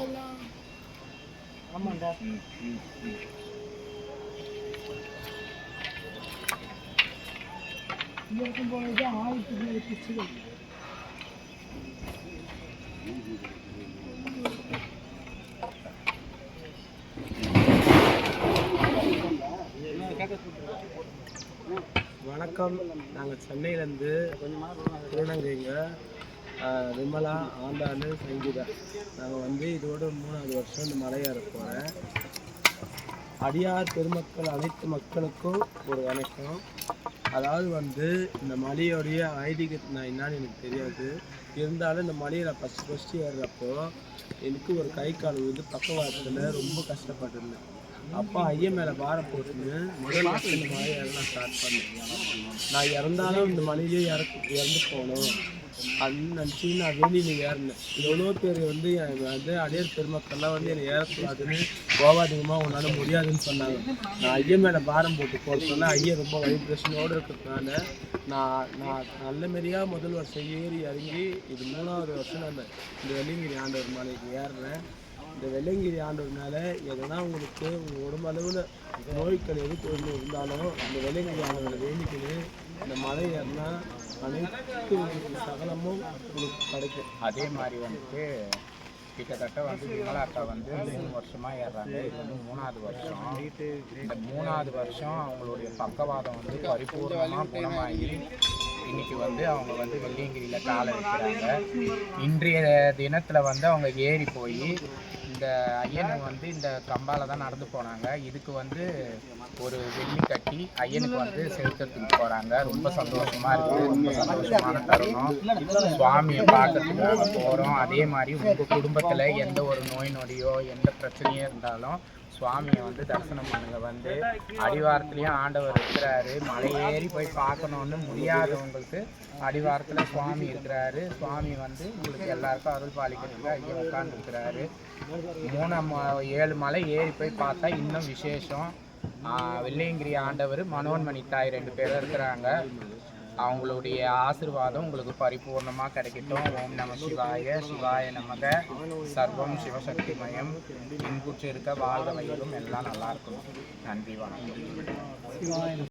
இதெல்லாம் ஆமாண்டா இங்கே இருக்கும்போது ஆயிரத்தி ஏழு பிச்சுகள் வணக்கம். நாங்கள் சென்னையிலேருந்து திருநங்கைங்க விமலா ஆண்டாளு சங்கீதா. நாங்கள் வந்து இதோட மூணாவது வருஷம் இந்த மலையேற போகிறேன் அடியார் பெருமக்கள் அனைத்து மக்களுக்கும் ஒரு வணக்கம். அதாவது வந்து இந்த மலையோடைய ஐதீகத்தை நான் என்னன்னு எனக்கு தெரியாது. இருந்தாலும் இந்த மலையில் ஃபஸ்ட்டு ஃபஸ்ட்டு ஏறுறப்போ எனக்கு ஒரு கை கால் வந்து பக்கவாரத்தில் ரொம்ப கஷ்டப்பட்டிருந்தேன். அப்பா ஐயன் மேலே பாரம் போட்டுன்னு முதல் வருஷம் இந்த மலை நான் ஸ்டார்ட் பண்ணேன். நான் இறந்தாலும் இந்த மலையிலே இறக்கு இறந்து போகணும் அப்படின்னு நினச்சி நான் வேலியில் ஏறினேன். எவ்வளோ பேர் வந்து வந்து அடையர் பெருமக்கள்லாம் வந்து என்னை ஏறக்கூடாதுன்னு கோவாதிகமாக உன்னால் முடியாதுன்னு சொன்னாங்க. நான் ஐயன் மேலே பாரம் போட்டு போட சொன்னேன். ஐயன் ரொம்ப வைப்ரேஷனோடு இருக்கிறதுனால நான் நான் நல்லமாரியாக முதல் வருஷம் ஏறி இறங்கி இது மூணாவது வருஷம் நான் இந்த- இந்த வெள்ளிங்கிரி ஆண்டவர் மலைக்கு ஏறுறேன் இந்த வெள்ளங்கிரி ஆண்டதுனால எதனா உங்களுக்கு உங்கள் உடம்பு அளவில் நோய்கள் எது கொண்டு இருந்தாலும் இந்த வெள்ளங்கிரி ஆண்டவரை வேண்டிக்கிட்டு இந்த மலை ஏறினா அனைத்து உங்களுக்கு சகலமும் உங்களுக்கு கிடைக்கும். அதே மாதிரி வந்துட்டு கிட்டத்தட்ட வந்து விமலா அக்கா வந்து மூணு வருஷமா ஏறுறாங்க. இது வந்து மூணாவது வருஷம். இந்த மூணாவது வருஷம் அவங்களுடைய பக்கவாதம் வந்து பரிபூர்ணமாக குணமாகி இன்னைக்கு வந்து அவங்க வந்து வெள்ளியங்கிரியில் காலை வைக்கிறாங்க. இன்றைய தினத்தில் வந்து அவங்க ஏறி போய் இந்த ஐயனை வந்து இந்த கம்பால தான் நடந்து போனாங்க. இதுக்கு வந்து ஒரு வெள்ளி கட்டி ஐயனுக்கு வந்து செலுத்துறதுக்கு போகிறாங்க ரொம்ப சந்தோஷமா இருக்கு. ரொம்ப சந்தோஷமான தருணம். சுவாமியை பார்க்கறதுக்காக போகிறோம் அதே மாதிரி உங்கள் குடும்பத்தில் எந்த ஒரு நோய் நொடியோ எந்த பிரச்சனையோ இருந்தாலும் சுவாமியை வந்து தரிசனம் பண்ணுங்க. வந்து அடிவாரத்துலேயும் ஆண்டவர் இருக்கிறாரு. மலை ஏறி போய் பார்க்கணுன்னு முடியாதவங்களுக்கு அடிவாரத்தில் சுவாமி இருக்கிறாரு. சுவாமி வந்து உங்களுக்கு எல்லாருக்கும் அருள் பாலிக்கிறதுக்கு ஐயா உட்காந்துருக்கிறாரு மூணு ஏழு மலை ஏறி போய் பார்த்தா இன்னும் விசேஷம். வெள்ளியங்கிரி ஆண்டவர் மனோன்மணி தாய் ரெண்டு பேரும் இருக்கிறாங்க. அவங்களுடைய ஆசீர்வாதம் உங்களுக்கு பரிபூர்ணமாக கிடைக்கட்டும். ஓம் நம சிவாய சிவாய நமக. சர்வம் சிவசக்திமயம். இன்புற்று இருக்க வாழ்க வயிறும் எல்லாம் நல்லா இருக்கும் நன்றி வணக்கம்.